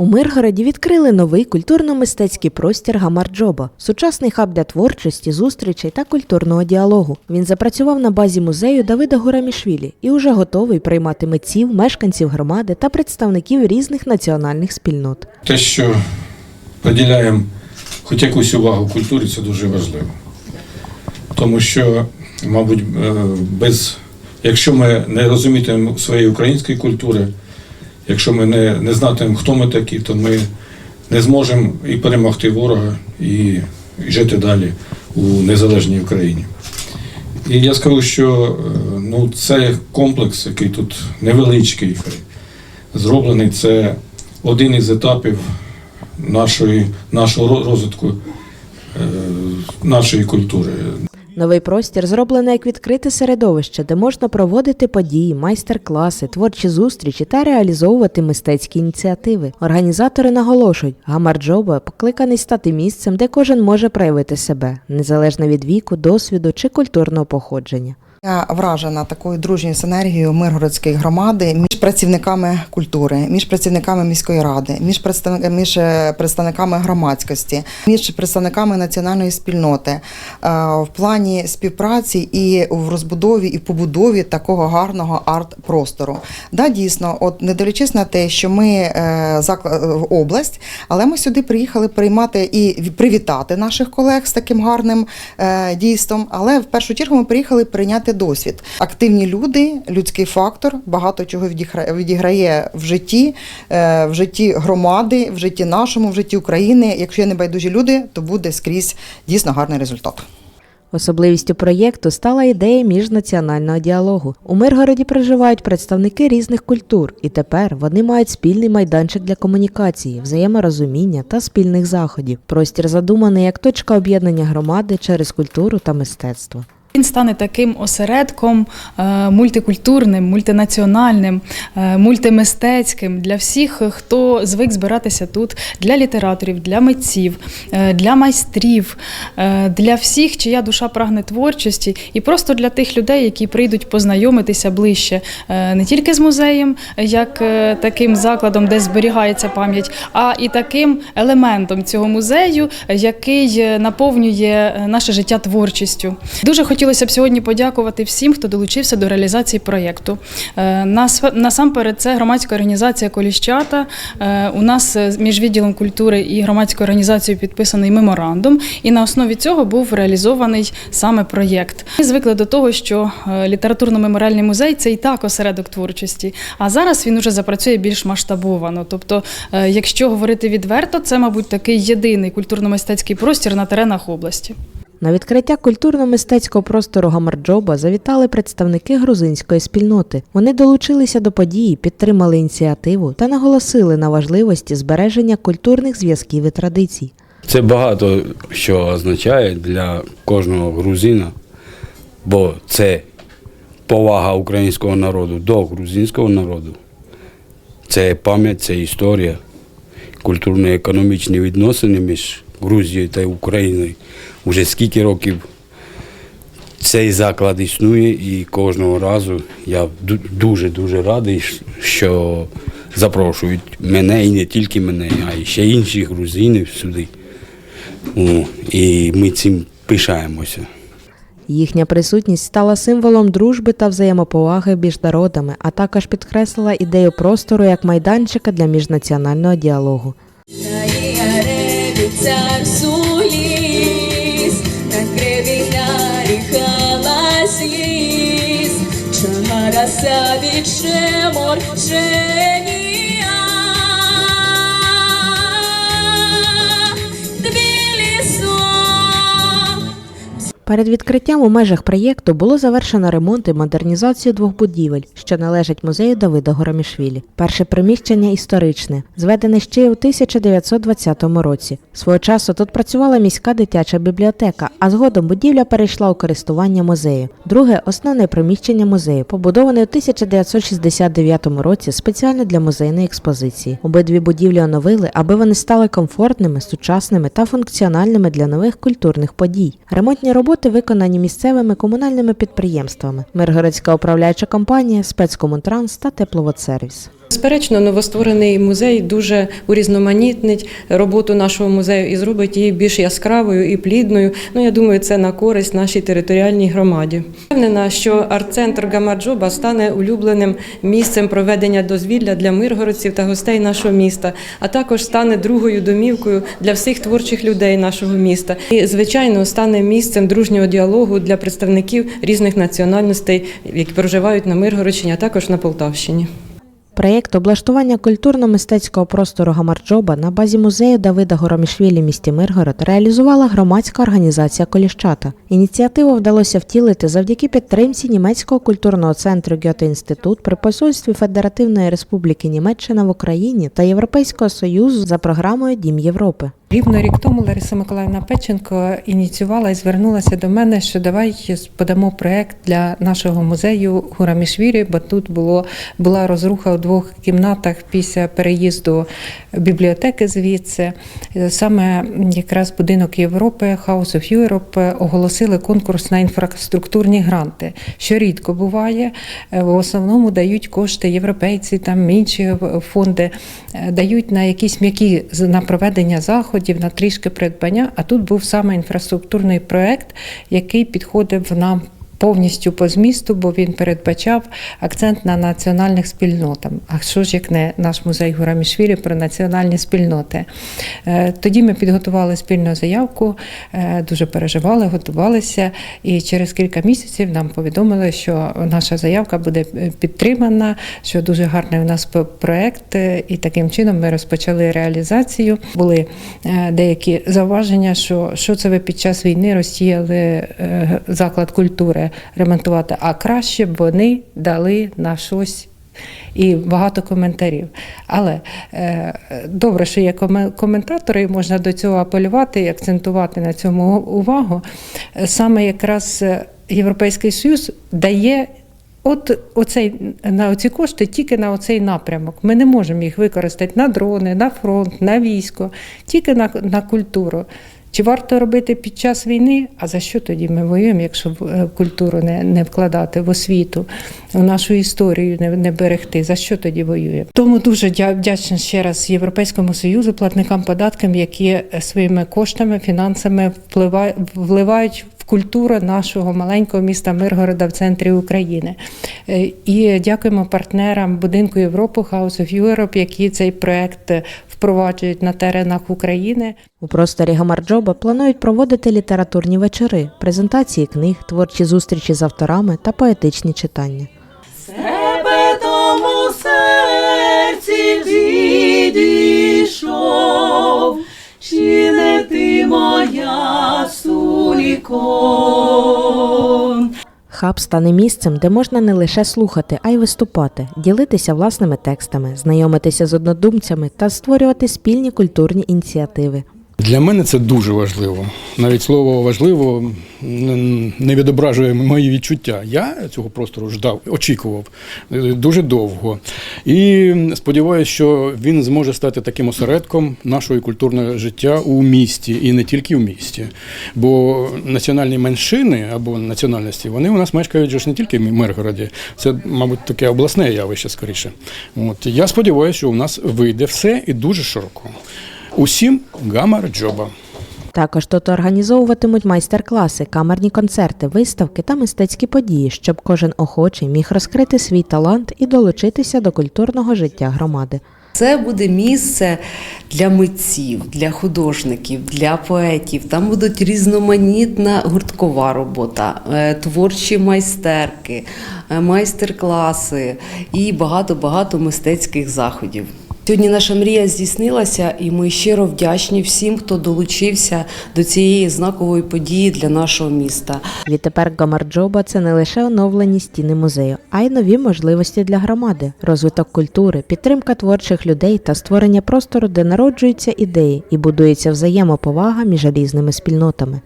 У Миргороді відкрили новий культурно-мистецький простір Гамарджоба, сучасний хаб для творчості, зустрічей та культурного діалогу. Він запрацював на базі музею Давида Гурамішвілі і уже готовий приймати митців, мешканців громади та представників різних національних спільнот. Те, що приділяємо хоч якусь увагу культурі, це дуже важливо. Тому що, мабуть, е, без, якщо ми не розумітимемо своєї української культури, якщо ми не, не знатимемо, хто ми такі, то ми не зможемо і перемогти ворога, і, жити далі у незалежній Україні. І я скажу, що е, ну, це комплекс, який тут невеличкий, зроблений, це один із етапів нашої, нашого розвитку е, нашої культури. Новий простір зроблений як відкрите середовище, де можна проводити події, майстер-класи, творчі зустрічі та реалізовувати мистецькі ініціативи. Організатори наголошують, Гамарджоба покликаний стати місцем, де кожен може проявити себе, незалежно від віку, досвіду чи культурного походження. Я вражена такою дружньою синергією Миргородської громади між працівниками культури, між працівниками міської ради, між представниками, між е, представниками громадськості, між представниками національної спільноти е, в плані співпраці і в розбудові і побудові такого гарного арт-простору. Да, дійсно, от не дивлячись на те, що ми е, заклад в область, але ми сюди приїхали приймати і привітати наших колег з таким гарним дійством. Але в першу чергу ми приїхали прийняти досвід. Активні люди, людський фактор, багато чого відігра- відіграє в житті, е, в житті громади, в житті нашому, в житті України. Якщо є небайдужі люди, то буде скрізь дійсно гарний результат. Особливістю проєкту стала ідея міжнаціонального діалогу. У Миргороді проживають представники різних культур, і тепер вони мають спільний майданчик для комунікації, взаєморозуміння та спільних заходів. Простір задуманий як точка об'єднання громади через культуру та мистецтво. Він стане таким осередком е, мультикультурним, мультинаціональним, е, мультимистецьким для всіх, хто звик збиратися тут, для літераторів, для митців, е, для майстрів, для всіх, чия душа прагне творчості, і просто для тих людей, які прийдуть познайомитися ближче не тільки з музеєм, як таким закладом, де зберігається пам'ять, а і таким елементом цього музею, який наповнює наше життя творчістю. Дуже хотілося б сьогодні подякувати всім, хто долучився до реалізації проєкту. Е, нас- Насамперед, це громадська організація Коліщата. Е, У нас е, між відділом культури і громадською організацією підписаний меморандум, і на основі цього був реалізований саме проєкт. Ми звикли до того, що літературно-меморіальний музей це і так осередок творчості. А зараз він уже запрацює більш масштабовано. Тобто, якщо говорити відверто, це, мабуть, такий єдиний культурно-мистецький простір на теренах області. На відкриття культурно-мистецького простору Гамарджоба завітали представники грузинської спільноти. Вони долучилися до події, підтримали ініціативу та наголосили на важливості збереження культурних зв'язків і традицій. Це багато що означає для кожного грузина, бо це повага українського народу до грузинського народу. Це пам'ять, це історія, культурно-економічні відносини між Грузією та Україною. Уже скільки років цей заклад існує, і кожного разу я дуже-дуже радий, що запрошують мене і не тільки мене, а й ще інших грузинів сюди. О, і ми цим пишаємося. Їхня присутність стала символом дружби та взаємоповаги між народами, а також підкреслила ідею простору як майданчика для міжнаціонального діалогу. Шемор женія. Перед відкриттям у межах проєкту було завершено ремонт і модернізацію двох будівель, що належать музею Давида Горомішвілі. Перше приміщення історичне, зведене ще й у 1920 році. Свого часу тут працювала міська дитяча бібліотека, а згодом будівля перейшла у користування музею. Друге основне приміщення музею, побудоване у 1969 році спеціально для музейної експозиції. Обидві будівлі оновили, аби вони стали комфортними, сучасними та функціональними для нових культурних подій. Ремонтні роботи Роботи виконані місцевими комунальними підприємствами, Миргородська управляюча компанія, спецкомунтранс та тепловодсервіс. Безперечно, новостворений музей дуже урізноманітнить роботу нашого музею і зробить її більш яскравою і плідною. Ну я думаю, це на користь нашій територіальній громаді. Впевнена, що арт-центр Гамарджоба стане улюбленим місцем проведення дозвілля для миргородців та гостей нашого міста, а також стане другою домівкою для всіх творчих людей нашого міста. І звичайно стане місцем дружнього діалогу для представників різних національностей, які проживають на Миргородщині, а також на Полтавщині. Проєкт облаштування культурно-мистецького простору Гамарджоба на базі музею Давида Горомішвілі місті Миргород реалізувала громадська організація Коліщата. Ініціативу вдалося втілити завдяки підтримці німецького культурного центру Гьоте-Інститут при посольстві Федеративної Республіки Німеччина в Україні та Європейського Союзу за програмою Дім Європи. Рівно рік тому Лариса Миколаївна Печенко ініціювала і звернулася до мене, що давай подамо проект для нашого музею Гурамішвілі, бо тут було була розруха у двох кімнатах після переїзду бібліотеки звідси. Саме якраз будинок Європи, House of Europe оголосили конкурс на інфраструктурні гранти, що рідко буває. В основному дають кошти європейці, там інші фонди дають на якісь м'які на проведення заходів, на трішки придбання. А тут був саме інфраструктурний проект, який підходив нам. Повністю по змісту, бо він передбачав акцент на національних спільнотах. А що ж як не наш музей Гурамішвілі про національні спільноти? Е, Тоді ми підготували спільну заявку, е, дуже переживали, готувалися, і через кілька місяців нам повідомили, що наша заявка буде е, підтримана, що дуже гарний у нас проект, і таким чином ми розпочали реалізацію. Були деякі зауваження, що що це ви під час війни розсіяли заклад культури ремонтувати, а краще б вони дали на щось. І багато коментарів. Але е, добре, що є коментатори, і можна до цього апелювати і акцентувати на цьому увагу. Саме якраз е, Європейський Союз дає от оцей, на оці кошти тільки на оцей напрямок. Ми не можемо їх використати на дрони, на фронт, на військо, тільки на, на культуру. Чи варто робити під час війни? А за що тоді ми воюємо, якщо в е, культуру не, не вкладати в освіту, в нашу історію не, не берегти? За що тоді воюємо? Тому дуже дя- вдячна ще раз Європейському Союзу, платникам податкам, які е, своїми коштами, фінансами впливають, вливають в культуру нашого маленького міста Миргорода в центрі України. Е, І дякуємо партнерам будинку Європи House of Europe, які цей проект е, впроваджують на теренах України. У просторі Гамарджоба планують проводити літературні вечори, презентації книг, творчі зустрічі з авторами та поетичні читання. Трепетом у серці відійшов, чи не ти моя суліко. Хаб стане місцем, де можна не лише слухати, а й виступати, ділитися власними текстами, знайомитися з однодумцями та створювати спільні культурні ініціативи. Для мене це дуже важливо. Навіть слово важливо не відображує мої відчуття. Я цього простору ждав, очікував е, дуже довго. І сподіваюся, що він зможе стати таким осередком нашого культурного життя у місті і не тільки в місті. Бо національні меншини або національності вони у нас мешкають ж не тільки в Миргороді. Це, мабуть, таке обласне явище скоріше. От я сподіваюся, що у нас вийде все і дуже широко. Усім гамар джоба. Також тут організовуватимуть майстер-класи, камерні концерти, виставки та мистецькі події, щоб кожен охочий міг розкрити свій талант і долучитися до культурного життя громади. Це буде місце для митців, для художників, для поетів. Там будуть різноманітна гурткова робота, е, творчі майстерки, е, майстер-класи і багато-багато мистецьких заходів. Сьогодні наша мрія здійснилася, і ми щиро вдячні всім, хто долучився до цієї знакової події для нашого міста. Відтепер Гамарджоба це не лише оновлені стіни музею, а й нові можливості для громади, розвиток культури, підтримка творчих людей та створення простору, де народжуються ідеї і будується взаємоповага між різними спільнотами.